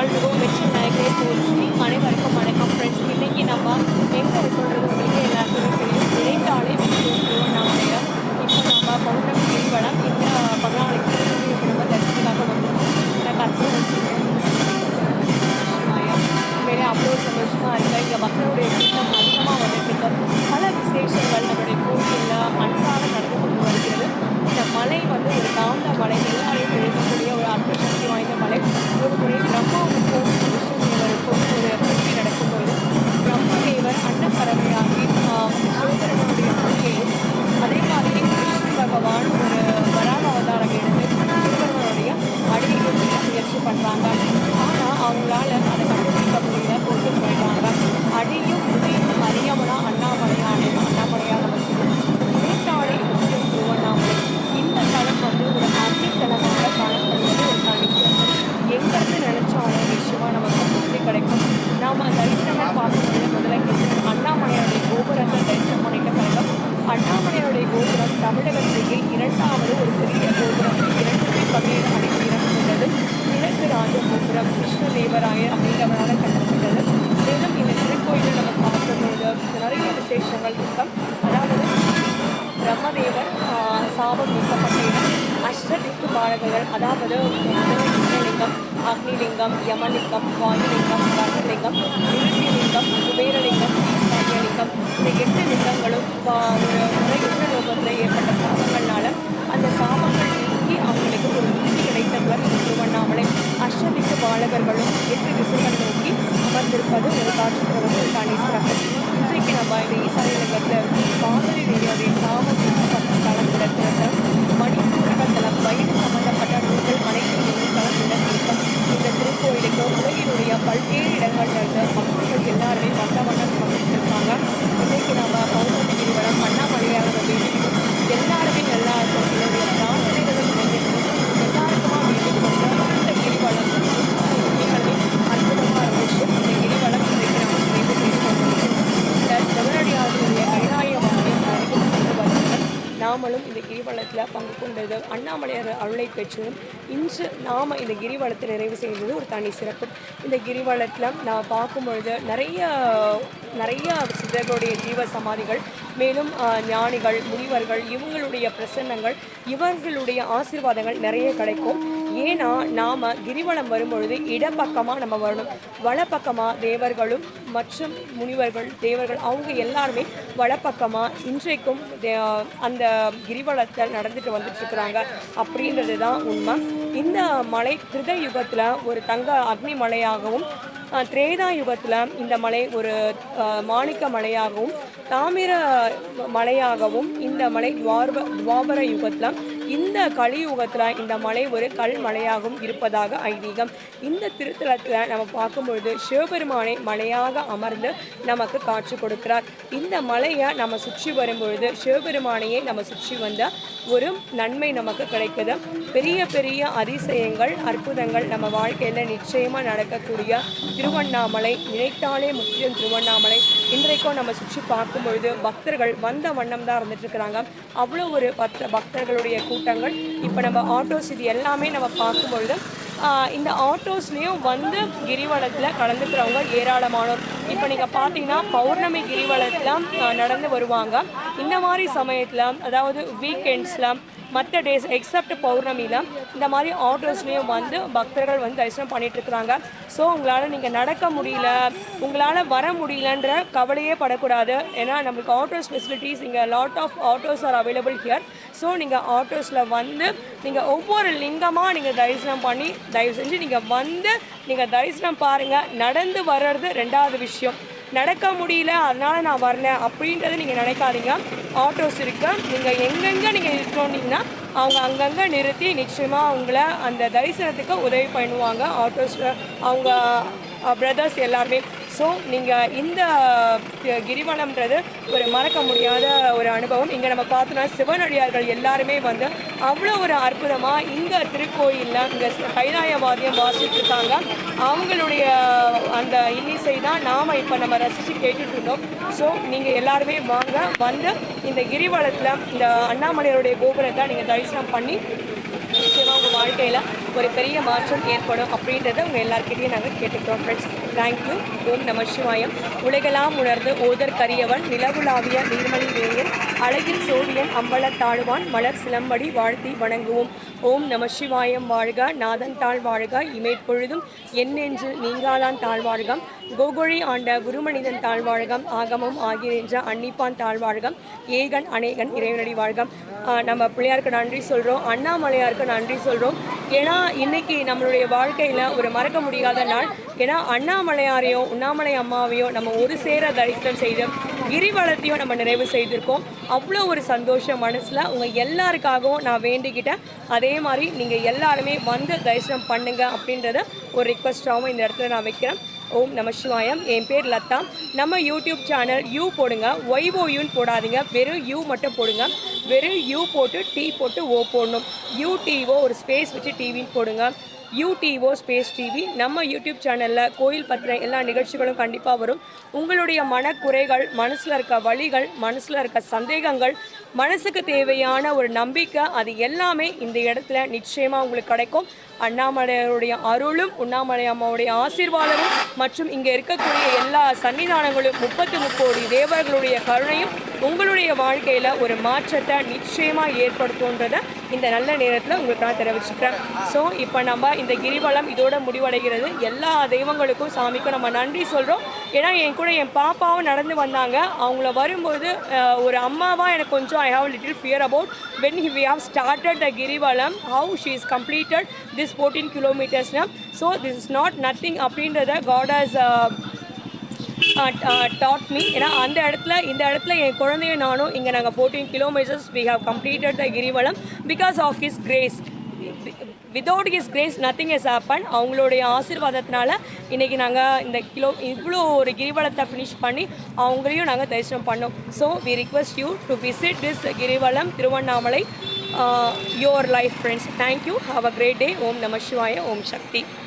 二十公里之内可以堵一。நிறைய விசேஷங்கள் அதாவது பிரம்மதேவர் சாபம் நீக்கப்பட்ட இடம் அஷ்டதிக்கு பாடகர்கள் அதாவது லிங்கம் அக்னிலிங்கம் யமலிங்கம் வாயுலிங்கம் வர்ணலிங்கம் நிருத்திலிங்கம் குபேரலிங்கம் ஈசான்யலிங்கம் இந்த எட்டு லிங்கங்களும் பா- ஒரு ஏற்பட்ட சாபங்கள்னால அந்த சாபங்கள் நீக்கி அவங்களுக்கு ஒரு முக்தி கிடைத்தவர் திருவண்ணாமலை அஷ்டதிக்கு பாலகர்களும் எட்டு திசைகள் நோக்கி அமர்ந்திருப்பது ஒரு காட்சி தருவது ஒரு தனி சிறப்பு. இன்றைக்கு நம்ம இந்த ஈசானியலிங்கத்தில் காவிரி நதியோடைய சாபம் நீக்கப்பட்ட தளம் இடத்துல மணிப்பூரக சம்பந்தப்பட்ட நூல்கள் அனைத்தும் கலந்துடன் இருக்கும் இந்த திருக்கோயிலுக்கு உலகில் பல்வேறு இடங்கள்ல இருந்து மக்கள் எல்லாருமே வந்த வண்ணம் சமைச்சிருக்காங்க இன்றைக்கு நம்ம பௌர்ணமி கிரிவலம் அண்ணாமலையாக வேண்டிக்கணும் எல்லாருமே நல்லா இருக்கும் என்னுடைய பிரார்த்தனைகளும் நிறைவேற்றணும் எல்லாருக்குமா வேண்டிக்கணும் இந்த கிரிவலம் உண்மையாலுமே அற்புதமாக இருந்துச்சு இந்த கிரிவலம் இன்றைக்கு நம்ம நிறைவு செய்து கொண்டிருக்கோம் இந்த சிவனடியாருடைய கைலாயமாக அறிவிக்கப்பட்டு வருகிறது நாமளும் இந்த கிரிவலத்தில் பங்கு கொண்டது அண்ணாமலையார் அருளை பெற்றதும் இன்று நாம் இந்த கிரிவலத்தை நிறைவு செய்தது ஒரு தனி சிறப்பு. இந்த கிரிவலத்தில் நான் பார்க்கும் பொழுது நிறைய நிறைய சித்தர்களுடைய ஜீவ சமாதிகள் மேலும் ஞானிகள் முனிவர்கள் இவங்களுடைய பிரசன்னங்கள் இவர்களுடைய ஆசீர்வாதங்கள் நிறைய கிடைக்கும். ஏன்னா நாம் கிரிவலம் வரும்பொழுது இடப்பக்கமாக நம்ம வரணும். வலப்பக்கமாக தேவர்களும் மற்றும் முனிவர்கள் தேவர்கள் அவங்க எல்லாருமே வலப்பக்கமாக இன்றைக்கும் தே- அந்த கிரிவலத்தில் நடந்துட்டு வந்துட்டு இருக்கிறாங்க. அப்படின்றது தான் உண்மை. இந்த மலை கிருத யுகத்தில் ஒரு தங்க அக்னி மலையாகவும் திரேதா யுகத்தில் இந்த மலை ஒரு அஹ், மாணிக்க மலையாகவும் தாமிர மலையாகவும் இந்த மலை துவார்ப துவாபர யுகத்தில் இந்த கலியுகத்தில் இந்த மலை ஒரு கல் மலையாகவும் இருப்பதாக ஐதீகம். இந்த திருத்தலத்தில் நம்ம பார்க்கும்பொழுது சிவபெருமானை மலையாக அமர்ந்து நமக்கு காட்சி கொடுக்கிறார். இந்த மலையை நம்ம சுற்றி வரும்பொழுது சிவபெருமானையே நம்ம சுற்றி வந்த ஒரு நன்மை நமக்கு கிடைக்குது. பெரிய பெரிய அதிசயங்கள் அற்புதங்கள் நம்ம வாழ்க்கையில் நிச்சயமாக நடக்கக்கூடிய திருவண்ணாமலை நினைத்தாலே முக்கியம் திருவண்ணாமலை. இன்றைக்கும் நம்ம சுற்றி பார்க்கும் பொழுது பக்தர்கள் வந்த வண்ணம் தான் இருந்துட்டு இருக்கிறாங்க அவ்வளோ ஒரு பக்த பக்தர்களுடைய கூட்டங்கள். இப்போ நம்ம ஆட்டோஸ் இது எல்லாமே நம்ம பார்க்கும் பொழுது இந்த ஆட்டோஸ்லேயும் வந்து கிரிவலத்தில் கலந்துக்கிறவங்க ஏராளமானோர். இப்போ நீங்கள் பார்த்தீங்கன்னா பௌர்ணமி கிரிவலத்தில் நடந்து வருவாங்க. இந்த மாதிரி சமயத்தில் அதாவது வீக்கெண்ட்ஸில் மற்ற டேஸ் எக்ஸப்ட் பௌர்ணமியில் இந்த மாதிரி ஆட்டோஸ்லேயும் வந்து பக்தர்கள் வந்து தரிசனம் பண்ணிகிட்ருக்குறாங்க இருக்கிறாங்க ஸோ உங்களால் நீங்கள் நடக்க முடியல உங்களால் வர முடியலன்ற கவலையே படக்கூடாது. ஏன்னா நம்மளுக்கு ஆட்டோஸ் ஃபெசிலிட்டிஸ் இங்கே lot of autos are available here so நீங்கள் ஆட்டோஸில் வந்து நீங்கள் ஒவ்வொரு லிங்கமாக நீங்கள் தரிசனம் பண்ணி தயவு செஞ்சு நீங்கள் வந்து நீங்கள் தரிசனம் பாருங்கள் நடந்து வர்றது ரெண்டாவது விஷயம். நடக்க முடியல அதனால நான் வரல அப்படின்றத நீங்கள் நினைக்காதீங்க. ஆட்டோஸ் இருக்கு. நீங்கள் எங்கெங்கே நீங்கள் இருக்கணுன்னீங்கன்னா அவங்க அங்கங்கே நிறுத்தி நிச்சயமாக அவங்கள அந்த தரிசனத்துக்கு உதவி பண்ணுவாங்க. ஆட்டோஸில் அவங்க பிரதர்ஸ் எல்லாருமே. ஸோ நீங்கள் இந்த கிரிவலம்ன்றது ஒரு மறக்க முடியாத ஒரு அனுபவம். இங்கே நம்ம பார்த்தோன்னா சிவனடியார்கள் எல்லாருமே வந்து அவ்வளோ ஒரு அற்புதமாக இந்த திருக்கோயிலில் இங்கே கைலாயவாதியம் வாசிச்சுருக்காங்க. அவங்களுடைய அந்த இன்னிசை தான் நாம் இப்போ நம்ம ரசித்து கேட்டுட்டு இருந்தோம். ஸோ நீங்கள் எல்லாருமே வாங்க வந்து இந்த கிரிவலத்தில் இந்த அண்ணாமலையருடைய கோபுரத்தை நீங்கள் தரிசனம் பண்ணி நிச்சயமாக உங்கள் வாழ்க்கையில் ஒரு பெரிய மாற்றம் ஏற்படும் அப்படின்றத உங்கள் எல்லாருக்கிட்டையும் நாங்கள் கேட்டுக்கிறோம் ஃப்ரெண்ட்ஸ் தேங்க்யூ ஓம் நம சிவாயம் உலகெல்லாம் உணர்ந்து ஓதர் கரியவன் நிலவுலாவிய நீர்மணி வேயன் அழகில் சோழியன் அம்பலத் தாழ்வான் மலர் சிலம்படி வாழ்த்தி வணங்குவோம். ஓம் நம சிவாயம் வாழ்க நாதன் தாழ் வாழ்க இமேற்பொழுதும் என் நெஞ்சில் நீங்காதான் தாழ்வாழ்கம் கோகுழி ஆண்ட குருமனிதன் தாழ்வாழகம் ஆகமம் ஆகிய அன்னிப்பான் தாழ்வாழகம் ஏகன் அநேகன் இறைவனடி வாழ்கம். நம்ம பிள்ளையாருக்கு நன்றி சொல்கிறோம் அண்ணாமலையாருக்கு நன்றி சொல்கிறோம் ஏன்னா இன்னைக்கு நம்மளுடைய வாழ்க்கையில் ஒரு மறக்க முடியாத நாள். ஏன்னா அண்ணாமலையாரையோ உண்ணாமலை அம்மாவையோ நம்ம ஒரு சேர தரிசனம் செய்து கிரிவலத்தையும் நம்ம நிறைவு செய்திருக்கோம். அவ்வளோ ஒரு சந்தோஷம் மனசில். உங்கள் எல்லாருக்காகவும் நான் வேண்டிக்கிட்டேன். அதே மாதிரி நீங்கள் எல்லாருமே வந்து தரிசனம் பண்ணுங்க அப்படின்றத ஒரு ரிக்வஸ்ட்டாகவும் இந்த இடத்துல நான் வைக்கிறேன். ஓம் நம சிவாயம். என் பேர் லதா. நம்ம யூடியூப் சேனல் யூ போடுங்க. ஒய்ஓயூன்னு போடாதீங்க. வெறும் யூ மட்டும் போடுங்க. வெறும் யூ போட்டு டி போட்டு ஓ போடணும். யூடிஓ ஒரு ஸ்பேஸ் வச்சு டிவின்னு போடுங்க. யூடிஓ ஸ்பேஸ் டிவி நம்ம யூடியூப் சேனலில் கோயில் பற்றின எல்லா நிகழ்ச்சிகளும் கண்டிப்பாக வரும். உங்களுடைய மனக்குறைகள் மனசில் இருக்க வழிகள் மனசில் இருக்க சந்தேகங்கள் மனசுக்கு தேவையான ஒரு நம்பிக்கை அது எல்லாமே இந்த இடத்துல நிச்சயமாக உங்களுக்கு கிடைக்கும். அண்ணாமலையாருடைய அருளும் உண்ணாமலை அம்மாவுடைய ஆசீர்வாதமும் மற்றும் இங்கே இருக்கக்கூடிய எல்லா சன்னிதானங்களும் முப்பத்தி முக்கோடி தேவர்களுடைய கருணையும் உங்களுடைய வாழ்க்கையில் ஒரு மாற்றத்தை நிச்சயமாக ஏற்படுத்துன்றதை இந்த நல்ல நேரத்தில் உங்களுக்கு நான் தெரிவிச்சுக்கிறேன். ஸோ இப்போ நம்ம இந்த கிரிவலம் இதோட முடிவடைகிறது. எல்லா தெய்வங்களுக்கும் சாமிக்கும் நம்ம நன்றி சொல்கிறோம் ஏன்னா என் கூட என் பாப்பாவும் நடந்து வந்தாங்க. அவங்கள வரும்போது ஒரு அம்மாவாக எனக்கு கொஞ்சம் I have little fear about when we have started the girivalam how she is completed this fourteen கிலோமீட்டர்ஸ்னா so this is not nothing அப்படின்றத காட் ஆஸ் டாட் மீ ஏன்னா அந்த இடத்துல இந்த இடத்துல என் குழந்தைய நானும் இங்கே நாங்கள் fourteen kilometres we have completed the girivalam because of his grace without his grace nothing is happen அவங்களுடைய ஆசீர்வாதத்தினால இன்றைக்கி நாங்கள் இந்த கிலோ இவ்வளோ ஒரு கிரிவலத்தை ஃபினிஷ் பண்ணி அவங்களையும் நாங்கள் தரிசனம் பண்ணோம். So we request you to visit this girivalam Tiruvannamalai your life friends thank you have a great day ஓம் நம சிவாய ஓம் சக்தி.